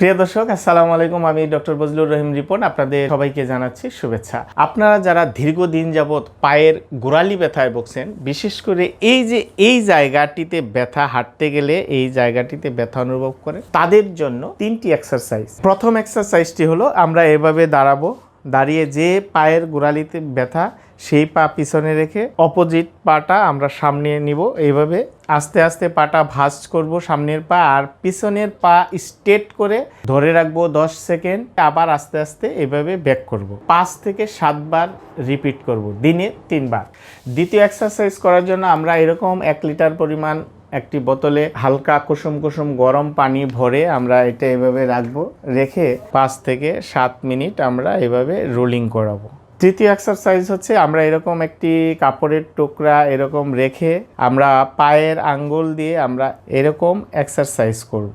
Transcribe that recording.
প্রিয় দর্শক, আসসালামু আলাইকুম। আমি ডক্টর বজলুর রহিম রিপন আপনাদের সবাইকে জানাচ্ছি শুভেচ্ছা। আপনারা যারা দীর্ঘদিন যাবৎ পায়ের গোড়ালি ব্যথায় বকছেন বিশেষ করে এই যে এই জায়গাটিতে ব্যথা, হাঁটতে গেলে এই জায়গাটিতে ব্যথা অনুভব করে তাদের জন্য তিনটি এক্সারসাইজ প্রথম এক্সারসাইজটি হলো, আমরা এভাবে দাঁড়াবো দাঁড়িয়ে যে পায়ের গোড়ালিতে ব্যথা, সেই পা পিছনে রেখে অপোজিট পাটা আমরা সামনে নিব। এইভাবে আস্তে আস্তে পাটা ভাঁজ করব সামনের পা আর পিছনের পা স্ট্রেট করে ধরে রাখব দশ সেকেন্ড। আবার আস্তে আস্তে এভাবে ব্যাক করব। পাঁচ থেকে সাতবার রিপিট করব, দিনে তিনবার। দ্বিতীয় এক্সারসাইজ করার জন্য আমরা এরকম এক লিটার পরিমাণ একটি বোতলে হালকা কুসুম কুসুম গরম পানি ভরে আমরা এটা এভাবে রাখব রেখে পাঁচ থেকে সাত মিনিট আমরা এভাবে রোলিং করাবো তৃতীয় এক্সারসাইজ হচ্ছে আমরা এরকম একটি কাপড়ের টুকরা এরকম রেখে আমরা পায়ের আঙ্গুল দিয়ে আমরা এরকম এক্সারসাইজ করব।